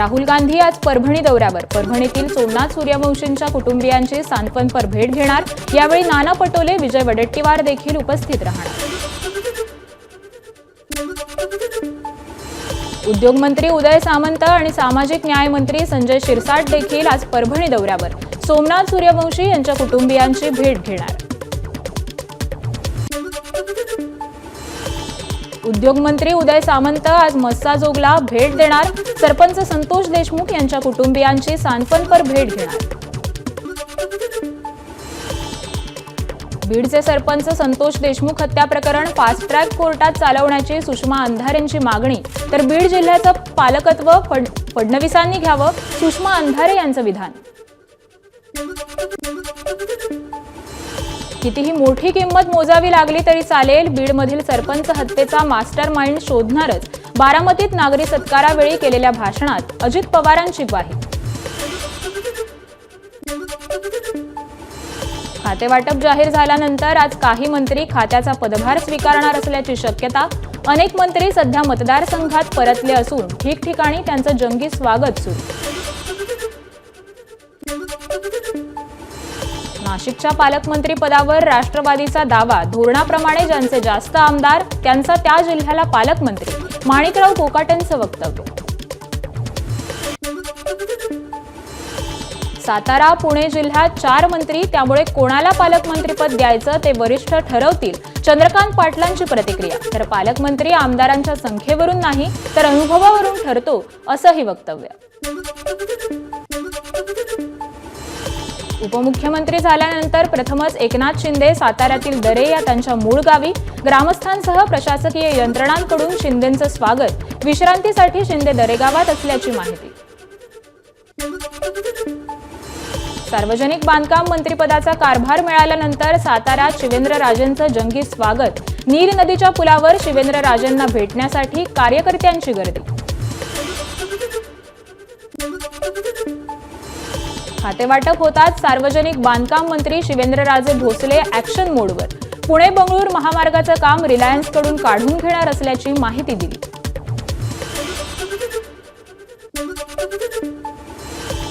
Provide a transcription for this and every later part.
राहुल गांधी आज परभणी दौऱ्यावर. परभणीतील सोमनाथ सूर्यवंशींच्या कुटुंबियांची सांत्वनपर भेट घेणार. यावेळी नाना पटोले विजय वडेट्टीवार देखील उपस्थित राहणार. उद्योगमंत्री उदय सामंत आणि सामाजिक न्याय मंत्री संजय शिरसाट देखील आज परभणी दौऱ्यावर. सोमनाथ सूर्यवंशी यांच्या कुटुंबियांची भेट घेणार. उद्योगमंत्री उदय सामंत आज मस्साजोगला भेट देणार. सरपंच संतोष देशमुख यांच्या कुटुंबियांची सांत्वनपर भेट घेणार. बीडचे सरपंच संतोष देशमुख हत्या प्रकरण फास्ट ट्रॅक कोर्टात चालवण्याची सुषमा अंधारे यांची मागणी. तर बीड जिल्ह्याचं पालकत्व फडणवीसांनी घ्यावं सुषमा अंधारे यांचं विधान. कितीही मोठी किंमत मोजावी लागली तरी चालेल. बीडमधील सरपंच हत्येचा मास्टर माइंड शोधणारच. बारामतीत नागरी सत्कारावेळी केलेल्या भाषणात अजित पवारांची ग्वाही. खातेवाटप जाहीर झाल्यानंतर आज काही मंत्री खात्याचा पदभार स्वीकारणार असल्याची शक्यता अनेक मंत्री सध्या मतदारसंघात परतले असून ठिकठिकाणी त्यांचं जंगी स्वागत सुरू. नाशिकच्या पालकमंत्री पदावर राष्ट्रवादीचा दावा. धोरणाप्रमाणे ज्यांचे जास्त आमदार त्यांचा त्या जिल्ह्याला पालकमंत्री. माणिकराव कोकाटेंचं वक्तव्य. सातारा पुणे जिल्ह्यात चार मंत्री त्यामुळे कोणाला पालकमंत्रीपद द्यायचं ते वरिष्ठ ठरवतील. चंद्रकांत पाटलांची प्रतिक्रिया. तर पालकमंत्री आमदारांच्या संख्येवरून नाही तर अनुभवावरून ठरतो असंही वक्तव्य. उपमुख्यमंत्री झाल्यानंतर प्रथमच एकनाथ शिंदे साताऱ्यातील दरे या त्यांच्या मूळ गावी ग्रामस्थांसह प्रशासकीय यंत्रणांकडून शिंदेचं स्वागत. विश्रांतीसाठी शिंदे दरेगावात असल्याची माहिती. सार्वजनिक बांधकाम मंत्रिपदाचा कारभार मिळाल्यानंतर साताऱ्यात शिवेंद्रराजेंचं जंगी स्वागत. नीर नदीच्या पुलावर शिवेंद्रराजेंना भेटण्यासाठी कार्यकर्त्यांची गर्दी. खातेवाटप होताच सार्वजनिक बांधकाम मंत्री शिवेंद्रराजे भोसले ऍक्शन मोडवर पुणे बंगळूर महामार्गाचं काम रिलायन्सकडून काढून घेणार असल्याची माहिती दिली.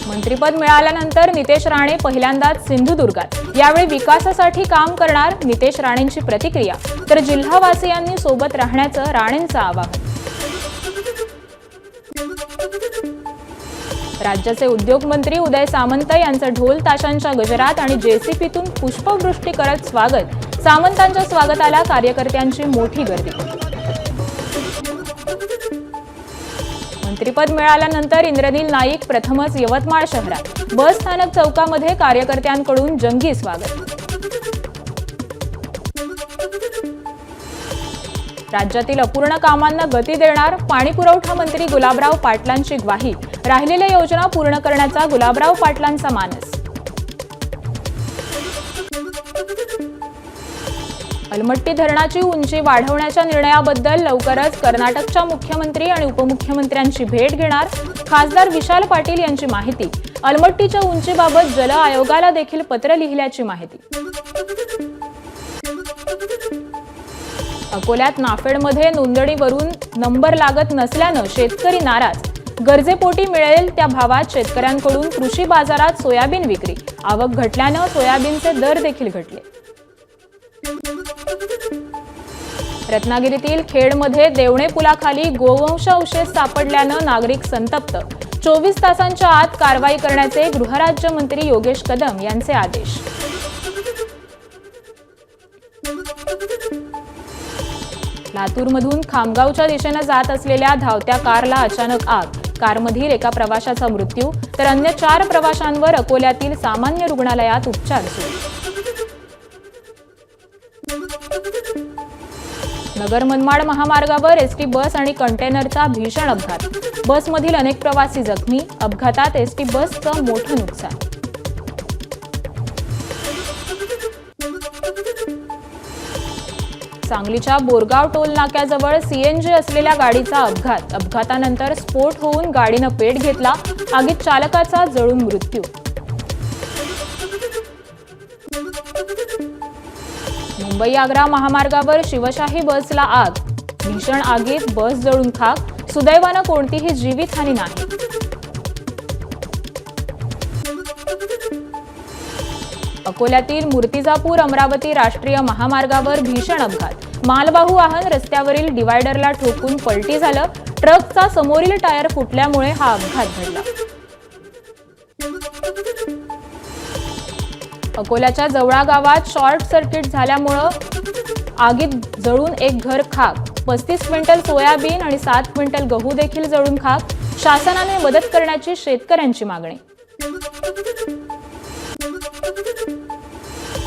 मंत्रीपद मिळाल्यानंतर नितेश राणे पहिल्यांदाच सिंधुदुर्गात. यावेळी विकासासाठी काम करणार नितेश राणेंची प्रतिक्रिया. तर जिल्हावासियांनी सोबत राहण्याचं राणेंचं आवाहन. राज्याचे उद्योग मंत्री उदय सामंत यांचं ढोल ताशांच्या गजरात आणि जेसीपीतून पुष्पवृष्टी करत स्वागत. सामंतांच्या स्वागताला कार्यकर्त्यांची मोठी गर्दी. मंत्रीपद मिळाल्यानंतर इंद्रनील नाईक प्रथमच यवतमाळ शहरात. बस स्थानक चौकामध्ये कार्यकर्त्यांकडून जंगी स्वागत. राज्यातील अपूर्ण कामांना गती देणार पाणी पुरवठा मंत्री गुलाबराव पाटलांची ग्वाही. राहिलेल्या योजना पूर्ण करण्याचा गुलाबराव पाटलांचा मानस. अलमट्टी धरणाची उंची वाढवण्याच्या निर्णयाबद्दल लवकरच कर्नाटकच्या मुख्यमंत्री आणि उपमुख्यमंत्र्यांची भेट घेणार खासदार विशाल पाटील यांची माहिती. अलमट्टीच्या उंचीबाबत जल आयोगाला देखील पत्र लिहिल्याची माहिती. अकोल्यात नाफेडमध्ये नोंदणीवरून नंबर लागत नसल्यानं शेतकरी नाराज. गरजेपोटी मिळेल त्या भावात शेतकऱ्यांकडून कृषी बाजारात सोयाबीन विक्री. आवक घटल्यानं सोयाबीनचे दर देखील घटले. रत्नागिरीतील खेडमध्ये देवणे पुलाखाली गोवंश अवशेष सापडल्यानं नागरिक संतप्त. चोवीस तासांच्या आत कारवाई करण्याचे गृहराज्यमंत्री योगेश कदम यांचे आदेश. लातूरमधून खामगावच्या दिशेनं जात असलेल्या धावत्या कारला अचानक आग. कारमधील एका प्रवाशाचा मृत्यू तर अन्य चार प्रवाशांवर अकोल्यातील सामान्य रुग्णालयात उपचार सुरू. नगर मनमाड महामार्गावर एसटी बस आणि कंटेनरचा भीषण अपघात. बसमधील अनेक प्रवासी जखमी अपघातात एसटी बसचं मोठं नुकसान. सांगलीच्या बोरगाव टोल नाक्याजवळ सीएनजी असलेल्या गाडीचा अपघात. अपघातानंतर स्फोट होऊन गाडीनं पेट घेतला. आगीत चालकाचा जळून मृत्यू. मुंबई आग्रा महामार्गावर शिवशाही बसला आग. भीषण आगीत बस जळून खाक. सुदैवानं कोणतीही जीवितहानी नाही. अकोल्यातील मूर्तिजापूर अमरावती राष्ट्रीय महामार्गावर भीषण अपघात. मालवाहू वाहन रस्त्यावरील डिवायडरला ठोकून पलटी झालं. ट्रकचा समोरील टायर फुटल्यामुळे हा अपघात घडला. अकोल्याच्या जवळा गावात शॉर्ट सर्किट झाल्यामुळं आगीत जळून एक घर खाक. पस्तीस क्विंटल सोयाबीन आणि सात क्विंटल गहू देखील जळून खाक. शासनाने मदत करण्याची शेतकऱ्यांची मागणी.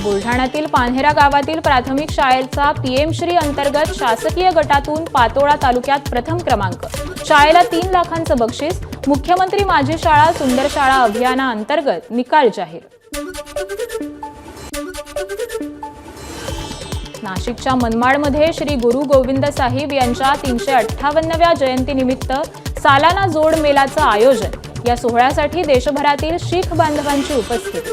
बुलढाण्यातील पान्हेरा गावातील प्राथमिक शाळेचा पीएमश्री अंतर्गत शासकीय गटातून पातोळा तालुक्यात प्रथम क्रमांक. शाळेला तीन लाखांचं बक्षीस मुख्यमंत्री माझी शाळा सुंदर शाळा अभियानाअंतर्गत निकाल जाहीर. नाशिकच्या मनमाडमध्ये श्री गुरु गोविंद साहिब यांच्या तीनशे अठ्ठावन्नव्या जयंतीनिमित्त सालाना जोड मेलाचं आयोजन. या सोहळ्यासाठी देशभरातील शीख बांधवांची उपस्थिती.